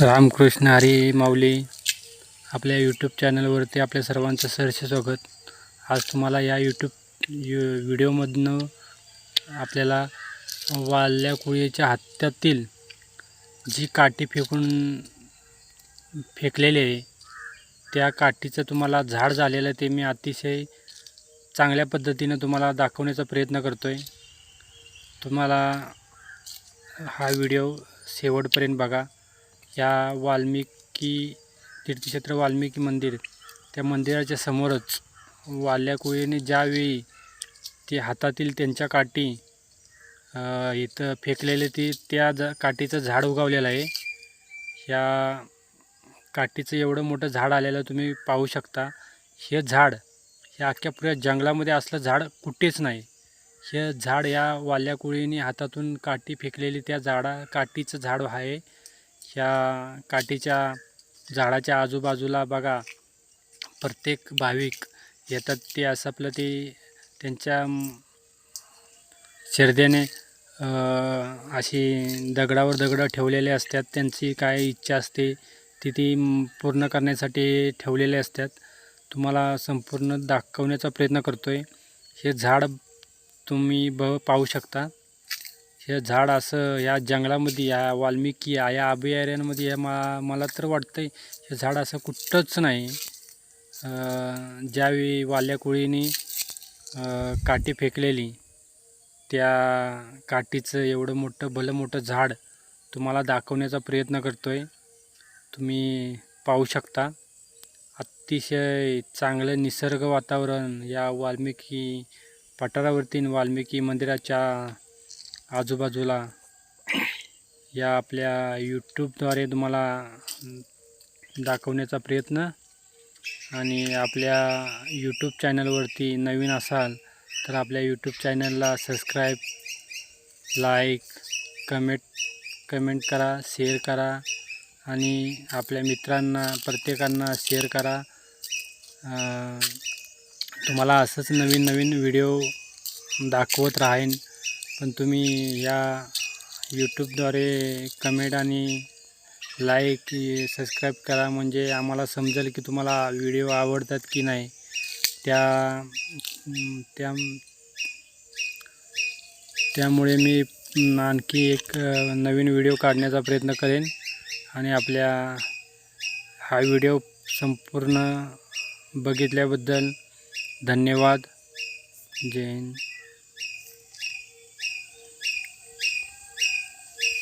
रामकृष्ण हरी माऊली आपल्या यूट्यूब चॅनलवरती आपल्या सर्वांचं सरसे स्वागत. आज तुम्हाला या यूट्यूब यू व्हिडिओमधनं आपल्याला वाल्या कुळीच्या हत्यातील जी काठी फेकून फेकलेली आहे त्या काठीचं तुम्हाला झाड झालेलं ते मी अतिशय चांगल्या पद्धतीनं तुम्हाला दाखवण्याचा प्रयत्न करतो आहे तुम्हाला हा व्हिडिओ शेवटपर्यंत बघा. या वाल्मिकी तीर्थक्षेत्र वाल्मिकी मंदिर त्या मंदिराच्या समोरच वाल्या कुळीने ज्यावेळी ते हातातील त्यांच्या काठी इथं फेकलेले ती त्या ज काठीचं झाड उगवलेलं आहे. ह्या काठीचं एवढं मोठं झाड आलेलं तुम्ही पाहू शकता. हे झाड हे अख्ख्या पुऱ्या जंगलामध्ये असलं झाड कुठेच नाही. हे झाड या वाल्या कोळीने हातातून काठी फेकलेली त्या झाडा काठीचं झाड आहे. ह्या काठीच्या झाडाच्या आजूबाजूला बघा प्रत्येक भाविक येतात. ते असं आपलं ते त्यांच्या श्रद्धेने अशी दगडावर दगडं ठेवलेले असतात. त्यांची काय इच्छा असते ती ती पूर्ण करण्यासाठी ठेवलेले असतात. तुम्हाला संपूर्ण दाखवण्याचा प्रयत्न करतो आहे हे झाड तुम्ही ब पाहू शकता. हे झाड असं या जंगलामध्ये या वाल्मिकी या या अभयारण्यामध्ये हे मा मला तर वाटतं आहे हे झाड असं कुठंच नाही. ज्यावेळी वाल्या कोळीने काठी फेकलेली त्या काठीचं एवढं मोठं भलं मोठं झाड तुम्हाला दाखवण्याचा प्रयत्न करतो आहे तुम्ही पाहू शकता. अतिशय चांगलं निसर्ग वातावरण या वाल्मिकी पठारावरती वाल्मिकी मंदिराच्या आजूबाजूला या आपल्या यूट्यूबद्वारे तुम्हाला दाखवण्याचा प्रयत्न आणि आपल्या यूट्यूब चॅनलवरती नवीन असाल तर आपल्या यूट्यूब चॅनलला सबस्क्राईब लाईक कमेंट कमेंट करा शेअर करा आणि आपल्या मित्रांना प्रत्येकांना शेअर करा. तुम्हाला असंच नवीन नवीन व्हिडिओ दाखवत राहीन. पण तुम्ही या यूट्यूबद्वारे कमेंट आणि लाईक सबस्क्राईब करा. म्हणजे आम्हाला समजेल की तुम्हाला व्हिडिओ आवडतात की नाही. त्या त्या त्यामुळे मी आणखी एक नवीन व्हिडिओ काढण्याचा प्रयत्न करेन. आणि आपल्या हा व्हिडिओ संपूर्ण बघितल्याबद्दल धन्यवाद. जय हिंद.